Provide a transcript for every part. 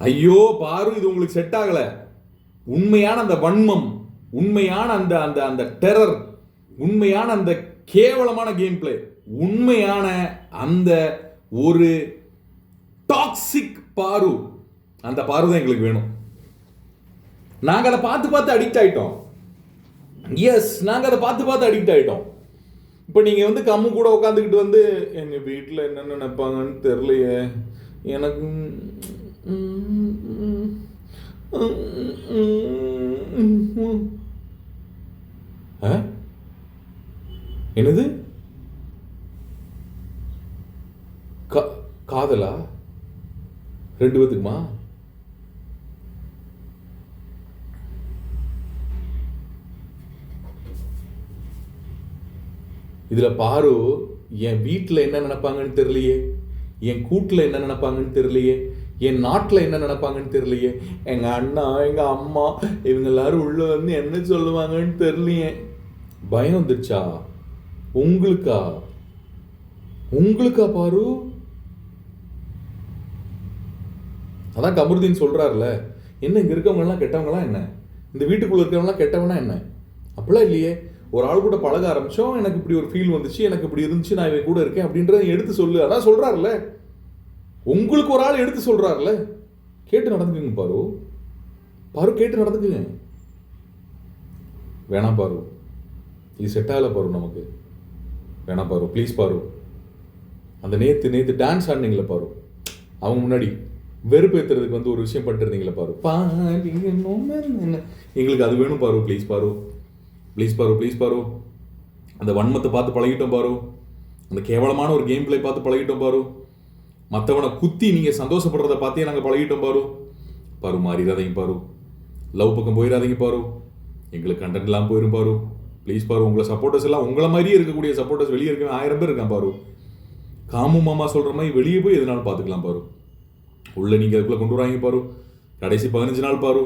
ஐயோ பாரு இது உங்களுக்கு செட் ஆகல. உண்மையான அந்த வன்மம் உண்மையான அந்த அந்த அந்த டெரர் உண்மையான அந்த கேவலமான கேம் பிளே உண்மையான அந்த ஒரு டாக்ஸிக் பாரு. அந்த பாரு தான் எங்களுக்கு வேணும். நாங்கள் அதை பார்த்து பார்த்து அடிக்ட் ஆகிட்டோம் எஸ் நாங்கள் அதை பார்த்து பார்த்து அடிக்ட் ஆகிட்டோம் இப்போ நீங்கள் வந்து கம்மு கூட உட்காந்துக்கிட்டு வந்து எங்கள் வீட்டில் என்ன நினைப்பாங்கன்னு தெரிலையே எனக்கு என்னது? கா- காதலா? ரெண்டு பேத்துக்குமா? இதுல பாரு என் வீட்டில் என்ன நினைப்பாங்கன்னு தெரியலையே. என் கூட்டில் என்ன நினைப்பாங்கன்னு தெரியலையே. என் நாட்டில் என்ன நினைப்பாங்கன்னு தெரியலையே. எங்கள் அண்ணா எங்கள் அம்மா இவங்க எல்லாரும் உள்ளே வந்து என்ன சொல்லுவாங்கன்னு தெரியலையே. பயம் வந்துருச்சா? உங்களுக்கா? உங்களுக்கா பாரு? அதான் கமருதீன் சொல்கிறாருல்ல என்ன இங்கே இருக்கவங்க கெட்டவங்களாம் என்ன? இந்த வீட்டுக்குள்ளே இருக்கிறவங்களாம் கெட்டவனா என்ன? அப்படிலாம் இல்லையே. ஒரு ஆள் கூட பழக ஆரம்பித்தோம் எனக்கு இப்படி ஒரு ஃபீல் வந்துச்சு எனக்கு இப்படி இருந்துச்சு நான் இவன் கூட இருக்கேன் அப்படின்றத எடுத்து சொல்லு. அதான் சொல்கிறாருல்ல உங்களுக்கு ஒரு ஆள் எடுத்து சொல்கிறாருல்ல கேட்டு நடந்துக்குங்க பாரு. பாரு கேட்டு நடந்துக்குங்க. வேணாம் பாரு. இது செட் ஆகலை பாரு நமக்கு. வேணாம் பாரு. ப்ளீஸ் பாரு. அந்த நேற்று நேற்று டான்ஸ் ஆடினீங்களே பாரு. அவங்க முன்னாடி வெறுப்பேற்றுறதுக்கு வந்து ஒரு விஷயம் பண்ணிருந்தீங்களே பாரு. என்ன. எங்களுக்கு அது வேணும் பாரு. ப்ளீஸ் பாரு. ப்ளீஸ் பாரு. ப்ளீஸ் பாரு. அந்த வன்மத்தை பார்த்து பழகிட்டோம் பாரு. அந்த கேவலமான ஒரு கேம் பிளே பார்த்து பழகிட்டோம் பாரு. மற்றவனை குத்தி நீங்கள் சந்தோஷப்படுறத பார்த்தே நாங்கள் பழகிட்டோம் பாரு. பாரு மாறிடாதீங்க பாரு. லவ் பக்கம் போயிடாதீங்க பாரு. எங்களுக்கு கண்டென்ட் போயிடும் போயிரும் பாரு. ப்ளீஸ் பாரு உங்களை சப்போர்ட்டர்ஸ் எல்லாம் உங்களை மாதிரியே இருக்கக்கூடிய சப்போர்ட்டர்ஸ் வெளியே இருக்க ஆயிரம் பேர் இருக்கான் பாரு. காமு மாமா சொல்கிற மாதிரி வெளியே போய் எதுனாலும் பார்த்துக்கலாம் பாரு. உள்ளே நீங்கள் அதுக்குள்ளே கொண்டு வராங்க பாரு. கடைசி பதினஞ்சு நாள் பாரு.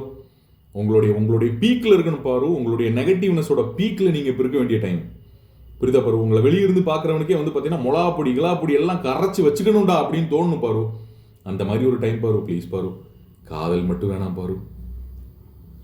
உங்களுடைய உங்களுடைய பீக்கில் இருக்கணும் பாரு. உங்களுடைய நெகட்டிவ்னஸோட பீக்கில் நீங்கள் இப்போ இருக்க வேண்டிய டைம் புரியுதா பாரு? உங்களை வெளியிருந்து பார்க்குறவனுக்கே வந்து பார்த்தீங்கன்னா மொளா பொடி கிளா பொடி எல்லாம் கரைச்சி வச்சுக்கணும்டா அப்படின்னு தோணும் பாரு. அந்த மாதிரி ஒரு டைம் பாரு ப்ளீஸ் பாரு. காதல் மட்டும் வேணாம் பாரு.